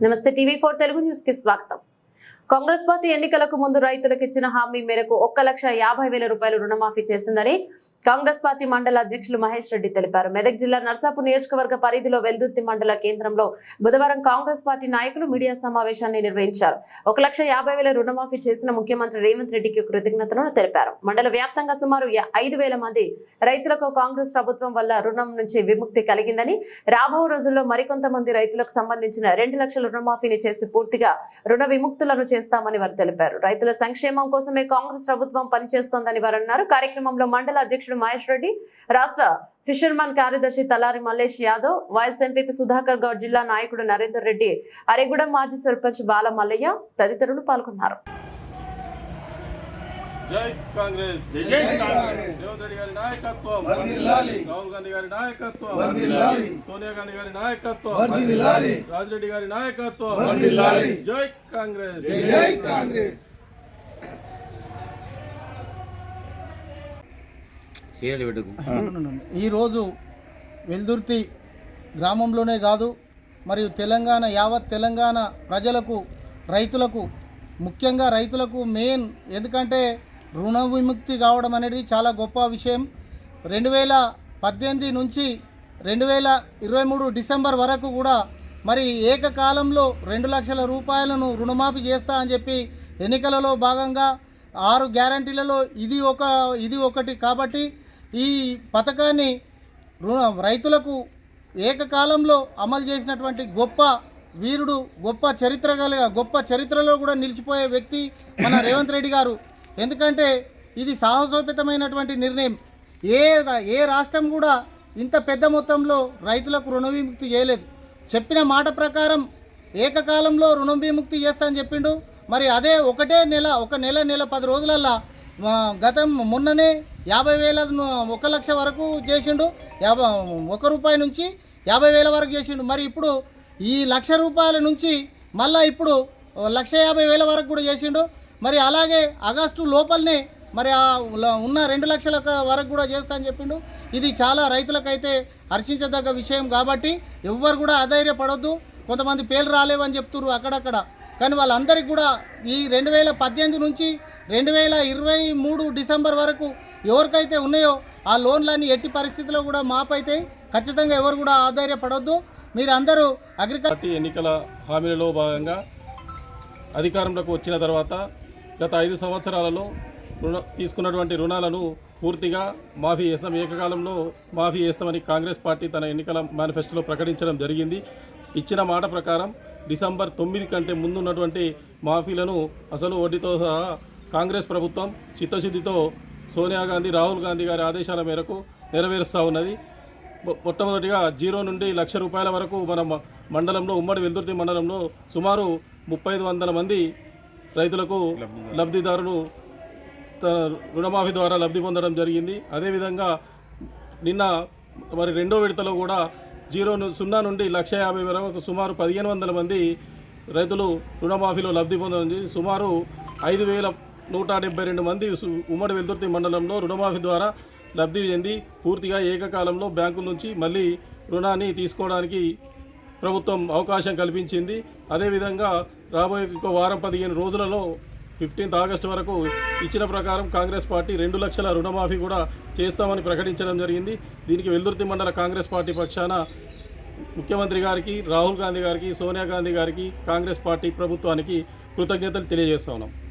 నమస్తే TV four Telugu news కి స్వాగతం కాంగ్రెస్ పార్టీ ఎన్నికలకు ముందు రైతులకు ఇచ్చిన హామీ మేరకు ఒక్క లక్ష యాభై వేల రూపాయలు రుణమాఫీ చేసిందని కాంగ్రెస్ పార్టీ మండల అధ్యక్షులు మహేష్ రెడ్డి తెలిపారు. మెదక్ జిల్లా నర్సాపూర్ నియోజకవర్గ పరిధిలో వెల్దుర్తి మండల కేంద్రంలో బుధవారం కాంగ్రెస్ పార్టీ నాయకులు మీడియా సమావేశాన్ని నిర్వహించారు. ఒక లక్ష యాభై వేల రుణమాఫీ చేసిన ముఖ్యమంత్రి రేవంత్ రెడ్డికి కృతజ్ఞతలను తెలిపారు. మండల వ్యాప్తంగా సుమారు ఐదు వేల మంది రైతులకు కాంగ్రెస్ ప్రభుత్వం వల్ల రుణం నుంచి విముక్తి కలిగిందని రాబో రోజుల్లో మరికొంతమంది రైతులకు సంబంధించిన రెండు లక్షల రుణమాఫీని చేసి పూర్తిగా రుణ విముక్తులను చేస్తామని వారు తెలిపారు. రైతుల సంక్షేమం కోసమే కాంగ్రెస్ ప్రభుత్వం పనిచేస్తోందని వారు అన్నారు. కార్యక్రమంలో మండల అధ్యక్షుడు మహేష్ రెడ్డి రాష్ట్ర ఫిషర్మన్ కార్యదర్శి తలారి మల్లేష్ యాదవ్ వైఎస్ ఎంపీపీ సుధాకర్ గౌడ్ జిల్లా నాయకుడు నరేందర్ రెడ్డి అరేగూడెం మాజీ సర్పంచ్ బాల మల్లయ్య తదితరులు పాల్గొన్నారు. జై కాంగ్రెస్. జై కాంగ్రెస్. గారి నాయకత్వం. వర్ధిల్లాలి. రాహుల్ గాంధీ గారి నాయకత్వం. వర్ధిల్లాలి. సోనియా గాంధీ గారి నాయకత్వం. వర్ధిల్లాలి. రాజిరెడ్డి గారి నాయకత్వం. వర్ధిల్లాలి. జై కాంగ్రెస్. జై కాంగ్రెస్. ఈరోజు వెల్దుర్తి గ్రామంలోనే కాదు మరియు తెలంగాణ యావత్ తెలంగాణ ప్రజలకు రైతులకు ముఖ్యంగా రైతులకు మెయిన్ ఎందుకంటే రుణ విముక్తి కావడం అనేది చాలా గొప్ప విషయం. రెండు వేల పద్దెనిమిది నుంచి రెండు వేల ఇరవై మూడు డిసెంబర్ వరకు కూడా మరి ఏకకాలంలో రెండు లక్షల రూపాయలను రుణమాఫీ చేస్తా అని చెప్పి ఎన్నికలలో భాగంగా ఆరు గ్యారంటీలలో ఇది ఒక ఇది ఒకటి కాబట్టి ఈ పథకాన్ని రుణ రైతులకు ఏకకాలంలో అమలు చేసినటువంటి గొప్ప వీరుడు గొప్ప చరిత్ర గల గొప్ప చరిత్రలో కూడా నిలిచిపోయే వ్యక్తి మన రేవంత్ రెడ్డి గారు. ఎందుకంటే ఇది సాహసోపేతమైనటువంటి నిర్ణయం. ఏ రా- ఏ రాష్ట్రం కూడా ఇంత పెద్ద మొత్తంలో రైతులకు రుణ విముక్తి చేయలేదు. చెప్పిన మాట ప్రకారం ఏకకాలంలో రుణం విముక్తి చేస్తా అని చెప్పిండు. మరి అదే ఒకటే నెల ఒక నెల నెల పది రోజులల్లా గతం మొన్ననే యాభై వేల ఒక లక్ష వరకు చేసిండు. యాభై ఒక రూపాయి నుంచి యాభై వేల వరకు చేసిండు. మరి ఇప్పుడు ఈ లక్ష రూపాయల నుంచి మళ్ళీ ఇప్పుడు లక్ష యాభై వేల వరకు కూడా చేసిండు. మరి అలాగే ఆగస్టు లోపలనే మరి ఆ ల- ఉన్న రెండు లక్షల వరకు కూడా చేస్తా అని చెప్పిండు. ఇది చాలా రైతులకైతే హర్షించదగ్గ విషయం కాబట్టి ఎవ్వరు కూడా అధైర్యపడొద్దు. కొంతమంది పేర్లు రాలేవని చెప్తున్నారు అక్కడక్కడ. కానీ వాళ్ళందరికీ కూడా ఈ రెండు వేల పద్దెనిమిది నుంచి రెండు వేల ఇరవై మూడు డిసెంబర్ వరకు ఎవరికైతే ఉన్నాయో ఆ లోన్లన్నీ ఎట్టి పరిస్థితిలో కూడా మాపైతే ఖచ్చితంగా ఎవరు కూడా ఆధైర్యపడొద్దు మీరు అందరూ అగ్రికల్చర్ ఎన్నికల హామీలలో భాగంగా అధికారంలోకి వచ్చిన తర్వాత గత ఐదు సంవత్సరాలలో రుణ తీసుకున్నటువంటి రుణాలను పూర్తిగా మాఫీ చేస్తాం. ఏకకాలంలో మాఫీ చేస్తామని కాంగ్రెస్ పార్టీ తన ఎన్నికల మేనిఫెస్టోలో ప్రకటించడం జరిగింది. ఇచ్చిన మాట ప్రకారం డిసెంబర్ తొమ్మిది కంటే ముందున్నటువంటి మాఫీలను అసలు వడ్డీతో సహా కాంగ్రెస్ ప్రభుత్వం చిత్తశుద్ధితో సోనియా గాంధీ రాహుల్ గాంధీ గారి ఆదేశాల మేరకు నెరవేరుస్తూ ఉన్నది. మొట్టమొదటిగా జీరో నుండి లక్ష రూపాయల వరకు మన మండలంలో ఉమ్మడి వెల్దుర్తి మండలంలో సుమారు ముప్పై ఐదు వందల మంది రైతులకు లబ్ధిదారులు త- రుణమాఫీ ద్వారా లబ్ధి పొందడం జరిగింది. అదేవిధంగా నిన్న మరి రెండో విడతలో కూడా జీరో సున్నా నుండి లక్ష యాభై వరకు సుమారు పదిహేను వందల మంది రైతులు రుణమాఫీలో లబ్ధి పొందడం సుమారు ఐదు వేల నూట డెబ్బై రెండు మంది ఉమ్మడి వెల్దుర్తి మండలంలో రుణమాఫీ ద్వారా లబ్ధి చెంది పూర్తిగా ఏకకాలంలో బ్యాంకుల నుంచి మళ్ళీ రుణాన్ని తీసుకోవడానికి ప్రభుత్వం అవకాశం కల్పించింది. అదేవిధంగా రాబోయే ఇంకో వారం పదిహేను రోజులలో ఫిఫ్టీన్త్ ఆగస్టు వరకు ఇచ్చిన ప్రకారం కాంగ్రెస్ పార్టీ రెండు లక్షల రుణమాఫీ కూడా చేస్తామని ప్రకటించడం జరిగింది. దీనికి వెల్దుర్తి మండల కాంగ్రెస్ పార్టీ పక్షాన ముఖ్యమంత్రి గారికి రాహుల్ గాంధీ గారికి సోనియా గాంధీ గారికి కాంగ్రెస్ పార్టీ ప్రభుత్వానికి కృతజ్ఞతలు తెలియజేస్తా ఉన్నాం.